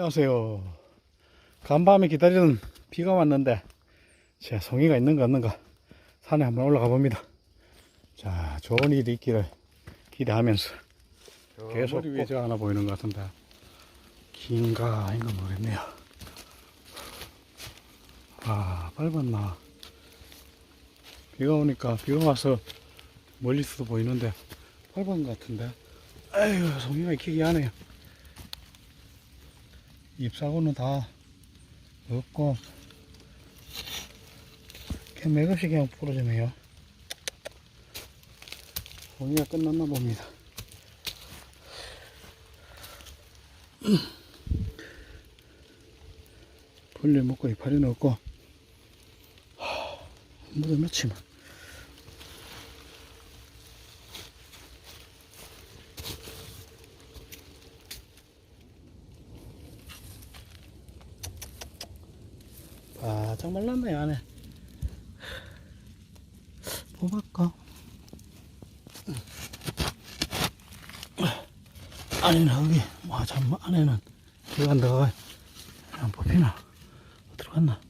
안녕하세요. 간밤에 기다리던 비가 왔는데 제 송이가 있는가 없는가 산에 한번 올라가 봅니다. 자, 좋은 일이 있기를 기대하면서 계속 위에 저 하나 보이는 것 같은데 긴가 아닌가 모르겠네요. 아, 밟았나. 비가 오니까 비가 와서 멀리서도 보이는데 밟은 것 같은데 아이고 송이가 익히기 하네요. 잎사고는 다 없고 그냥 맥없이 그냥 부러지네요. 송이가 끝났나 봅니다. 벌레 먹고 이파리는 없고 하, 묻어 넣지만 바짝 말랐네 안에. 뽑을까? 안에는 여기 와참 안에는. 기가 안 뽑히나? 어디로 갔나